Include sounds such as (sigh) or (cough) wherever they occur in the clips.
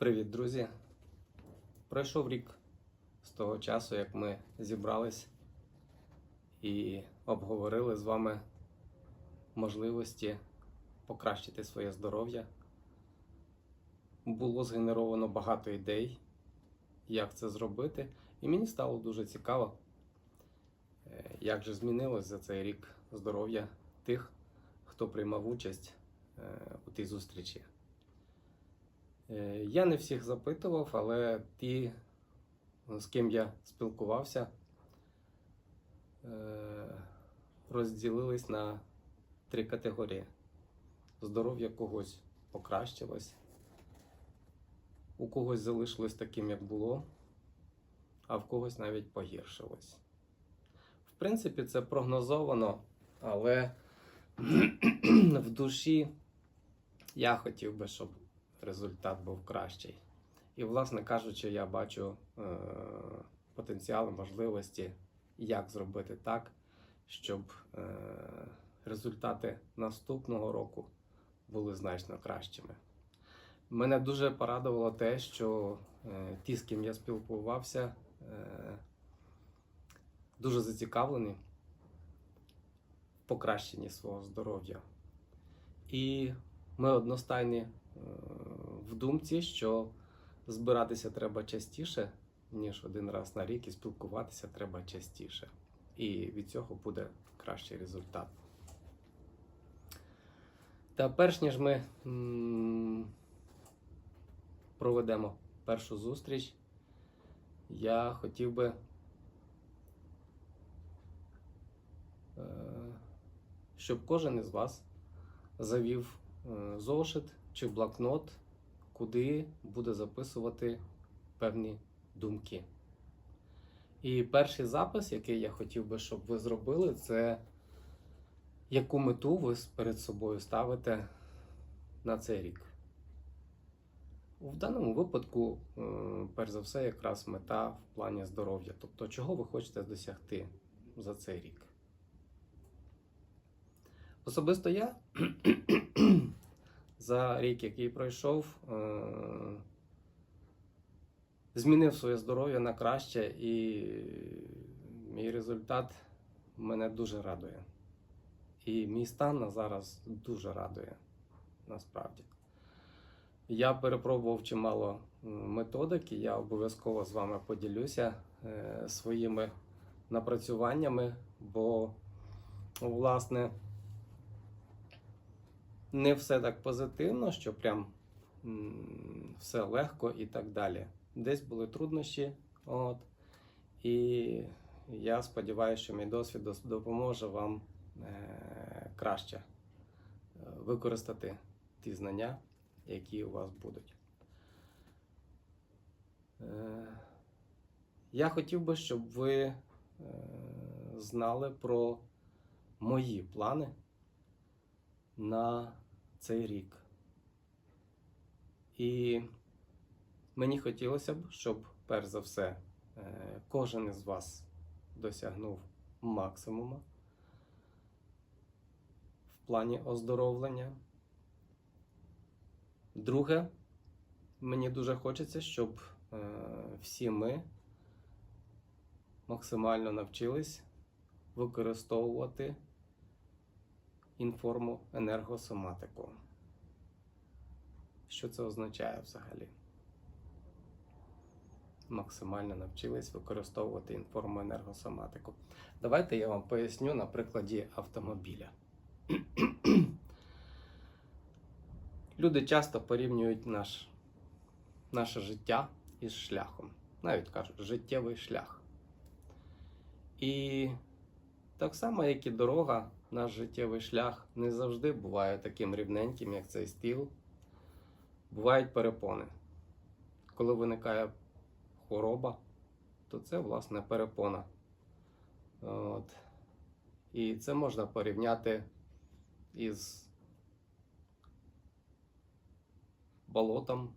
Привіт, друзі! Пройшов рік з того часу, як ми зібрались і обговорили з вами можливості покращити своє здоров'я. Було згенеровано багато ідей, як це зробити, і мені стало дуже цікаво, е, як же змінилось за цей рік здоров'я тих, хто приймав участь е, у тій зустрічі. Е, Я не всіх запитував, але ті, з ким я спілкувався, е, розділились на три категорії. Здоров'я когось покращилось, у когось залишилось таким, як було, а в когось навіть погіршилось. В принципі, це прогнозовано, але (clears throat) в душі я хотів би, щоб результат був кращий. І, власне кажучи, я бачу е, потенціал, можливості, як зробити так, щоб е, результати наступного року були значно кращими. Мене дуже порадувало те, що е, ті, з ким я спілкувався, е, дуже зацікавлені в покращенні свого здоров'я. І ми одностайні в думці, що збиратися треба частіше, ніж один раз на рік, і спілкуватися треба частіше. І від цього буде кращий результат. Та перш ніж ми проведемо першу зустріч, я хотів би, е, щоб кожен із вас завів е, зошит чи блокнот, куди буде записувати певні думки. І перший запис, який я хотів би, щоб ви зробили, це яку мету ви перед собою ставите на цей рік. В даному випадку, е, перш за все, якраз мета в плані здоров'я. Тобто, чого ви хочете досягти за цей рік. Особисто я за рік, який пройшов, е, змінив своє здоров'я на краще, і мій результат мене дуже радує. І мій стан на зараз дуже радує, насправді. Я перепробував чимало м, методик, і я обов'язково з вами поділюся е, своїми напрацюваннями, бо, власне, не все так позитивно, що прям все легко і так далі. Десь були труднощі, от, і я сподіваюся, що мій досвід допоможе вам е, краще е, використати ті знання, які у вас будуть. Е, Я хотів би, щоб ви знали про мої плани на цей рік. І мені хотілося б, щоб перш за все е, кожен із вас досягнув максимума в плані оздоровлення. Друге, мені дуже хочеться, щоб е, всі ми максимально навчились використовувати інформу енергосоматику. Що це означає взагалі? Максимально навчились використовувати інформу енергосоматику. Давайте я вам поясню на прикладі автомобіля. (clears throat) Люди часто порівнюють наш, наше життя із шляхом. Навіть кажуть, життєвий шлях. І так само, як і дорога, наш життєвий шлях не завжди буває таким рівненьким, як цей стіл. Бувають перепони. Коли виникає хвороба, то це, власне, перепона. От. І це можна порівняти із болотом,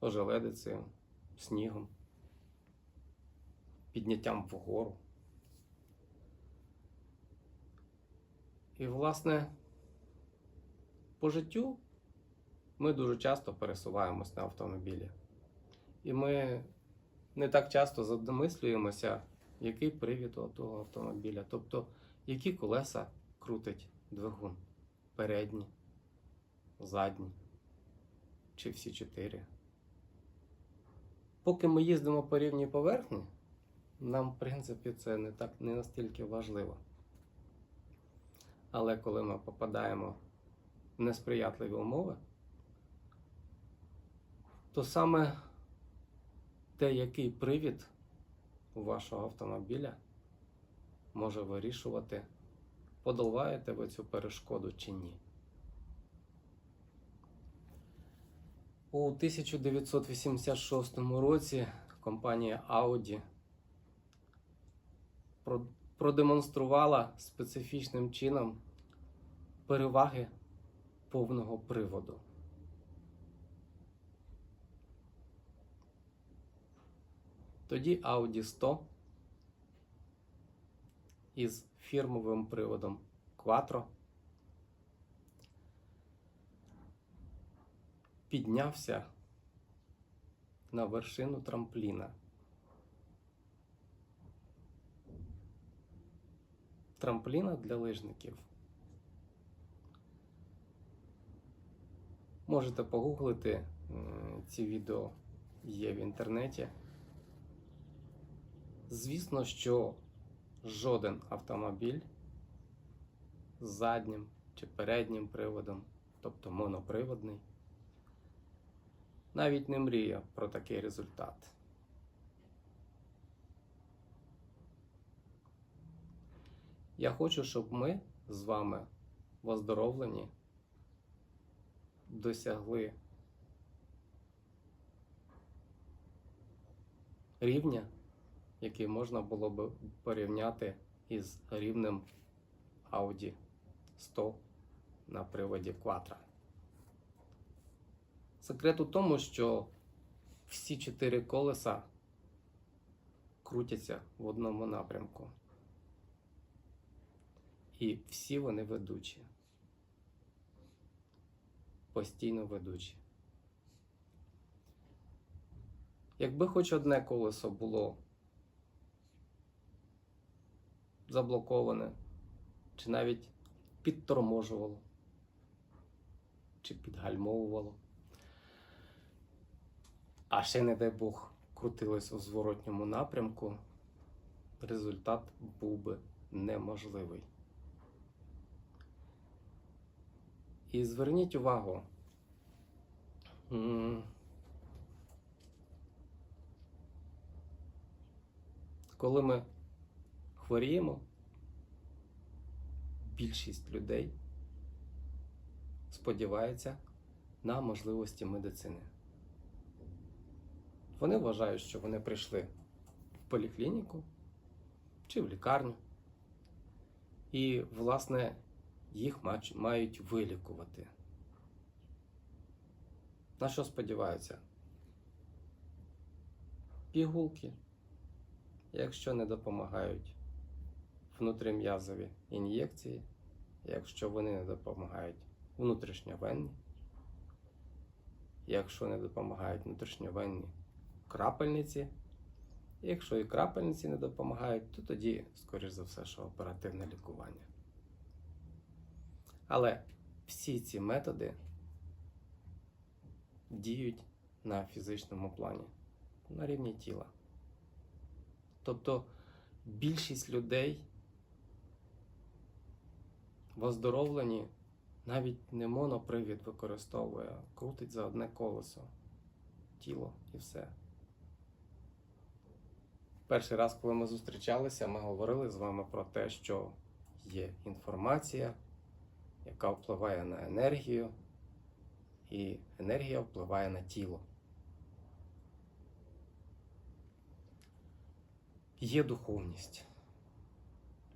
ожеледицею, снігом, підняттям вгору. І, власне, по життю Ми дуже часто пересуваємось на автомобілі. І ми не так часто замислюємося, який привід у того автомобіля, тобто які колеса крутить двигун. Передні, задні чи всі чотири. Поки ми їздимо по рівній поверхні, нам, в принципі, це не так не настільки важливо. Але коли ми попадаємо в несприятливі умови, то саме те, який привід у вашого автомобіля може вирішувати, подолаєте ви цю перешкоду чи ні. У 1986 році компанія Audi продемонструвала специфічним чином переваги повного приводу. Тоді Audi 100 із фірмовим приводом Quattro піднявся на вершину трампліна. Трампліна для лижників. Можете погуглити ці відео є в інтернеті. Звісно, що жоден автомобіль з заднім чи переднім приводом, тобто моноприводний, навіть не мріє про такий результат. Я хочу, щоб ми з вами в оздоровленні досягли рівня, який можна було б порівняти із рівнем Audi 100 на приводі Quattro. Секрет у тому, що всі чотири колеса крутяться в одному напрямку. І всі вони ведучі. Постійно ведучі. Якби хоч одне колесо було заблоковане, чи навіть підторможувало, чи підгальмовувало, а ще, не дай Бог, крутилось у зворотньому напрямку, результат був би неможливий. І зверніть увагу, коли ми хворіємо, більшість людей сподівається на можливості медицини. Вони вважають, що вони прийшли в поліклініку чи в лікарню, і, власне, їх мають вилікувати. На що сподіваються? Пігулки, якщо не допомагають внутрім'язові ін'єкції, якщо вони не допомагають внутрішньовенні, якщо не допомагають внутрішньовенні крапельниці, якщо і крапельниці не допомагають, то тоді, скоріш за все, що оперативне лікування. Але всі ці методи діють на фізичному плані, на рівні тіла. Тобто більшість людей в оздоровленні навіть не монопривід використовує, крутить за одне колесо тіло і все. Перший раз, коли ми зустрічалися, ми говорили з вами про те, що є інформація, яка впливає на енергію, і енергія впливає на тіло. Є духовність,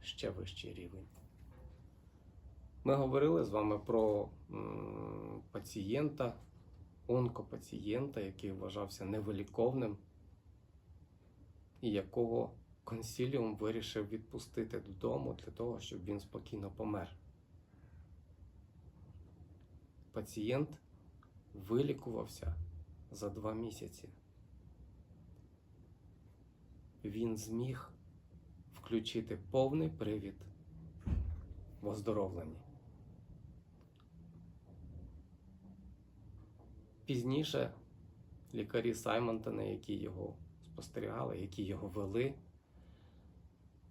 ще вищий рівень. Ми говорили з вами про пацієнта, онкопацієнта, який вважався невиліковним, і якого консіліум вирішив відпустити додому для того, щоб він спокійно помер. Пацієнт вилікувався за два місяці. Він зміг включити повний привід в оздоровленні. Пізніше лікарі Саймонтона, які його спостерігали, які його вели,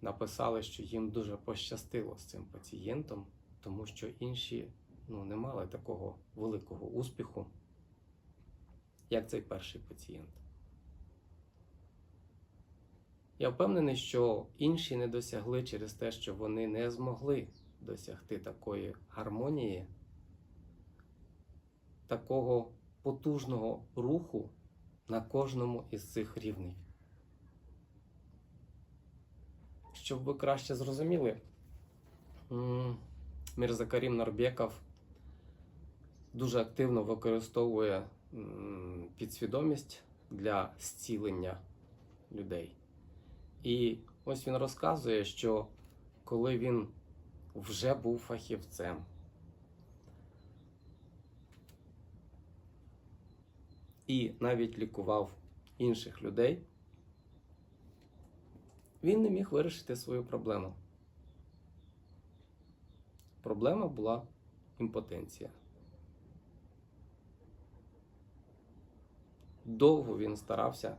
написали, що їм дуже пощастило з цим пацієнтом, тому що інші ну, не мали такого великого успіху, як цей перший пацієнт. Я впевнений, що інші не досягли через те, що вони не змогли досягти такої гармонії, такого потужного руху на кожному із цих рівнів. Щоб ви краще зрозуміли, м, Мірза Карім Нарбеков дуже активно використовує підсвідомість для зцілення людей. І ось він розказує, що коли він вже був фахівцем, і навіть лікував інших людей, він не міг вирішити свою проблему. Проблема була імпотенція. Довго він старався,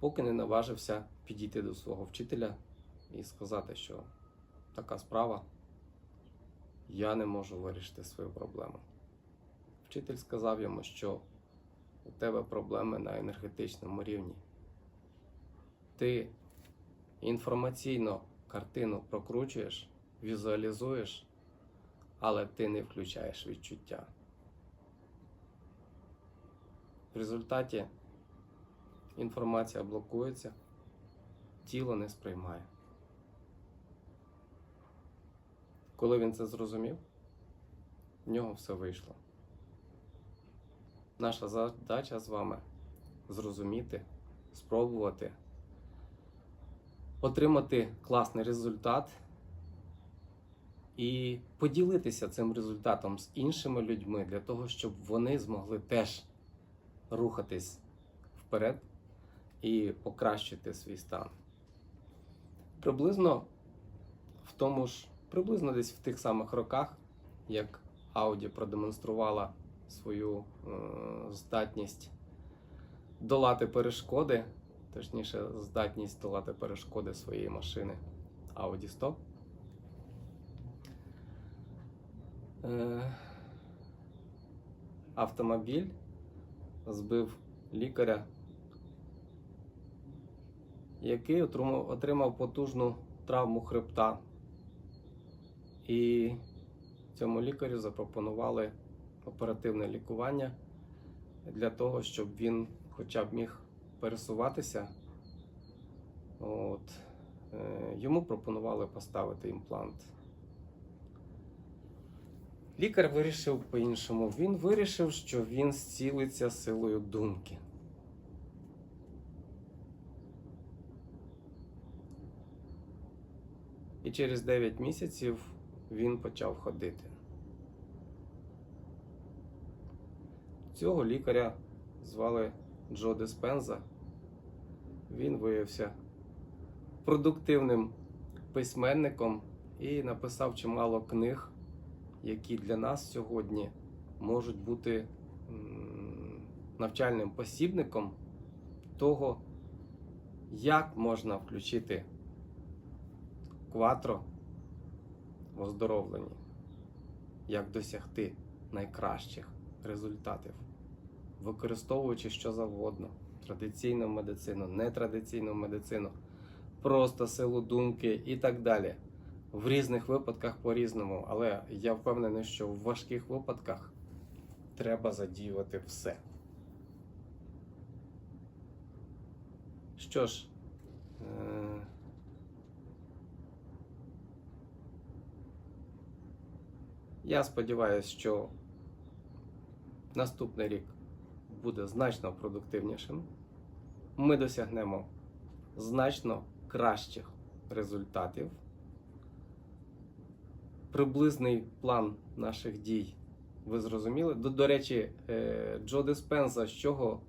поки не наважився підійти до свого вчителя і сказати, що така справа, я не можу вирішити свою проблему. Вчитель сказав йому, що у тебе проблеми на енергетичному рівні. Ти інформаційно картину прокручуєш, візуалізуєш, але ти не включаєш відчуття. В результаті інформація блокується, тіло не сприймає. Коли він це зрозумів, в нього все вийшло. Наша задача з вами зрозуміти, спробувати, отримати класний результат і поділитися цим результатом з іншими людьми для того, щоб вони змогли теж рухатись вперед і покращити свій стан. Приблизно в тому ж, приблизно десь в тих самих роках, як Audi продемонструвала свою е, здатність долати перешкоди, точніше, здатність долати перешкоди своєї машини Audi 100. Е, автомобіль збив лікаря, який отримав, потужну травму хребта. І цьому лікарю запропонували оперативне лікування для того, щоб він хоча б міг пересуватися. От. Е, Йому пропонували поставити імплант. Лікар вирішив по-іншому. Він вирішив, що він зцілиться силою думки. І через 9 місяців він почав ходити. Цього лікаря звали Джо Диспенза. Він виявився продуктивним письменником і написав чимало книг, які для нас сьогодні можуть бути навчальним посібником того, як можна включити кватро в оздоровленні, як досягти найкращих результатів, використовуючи що завгодно: традиційну медицину, нетрадиційну медицину, просто силу думки і так далі. В різних випадках по-різному, але я впевнений, що в важких випадках треба задіювати все. Що ж, е, я сподіваюся, що наступний рік буде значно продуктивнішим. Ми досягнемо значно кращих результатів. Приблизний план наших дій ви зрозуміли. До, до речі, е, Джо Диспенза з чого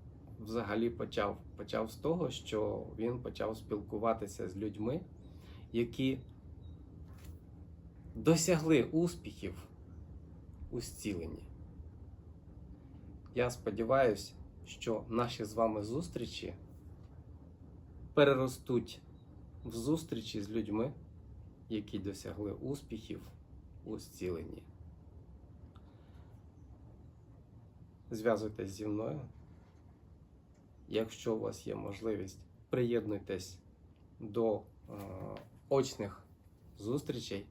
взагалі почав? Почав з того, що він почав спілкуватися з людьми, які досягли успіхів у зціленні. Я сподіваюся, що наші з вами зустрічі переростуть в зустрічі з людьми, які досягли успіхів у зціленні. Зв'язуйтесь зі мною. Якщо у вас є можливість, приєднуйтесь до е, очних зустрічей.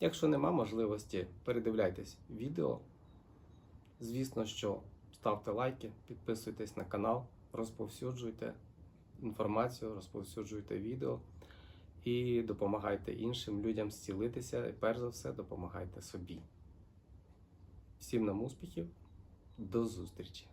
Якщо нема можливості, передивляйтесь відео. Звісно, що ставте лайки, підписуйтесь на канал, розповсюджуйте інформацію, розповсюджуйте відео і допомагайте іншим людям зцілитися. І перш за все, допомагайте собі. Всім нам успіхів! До зустрічі!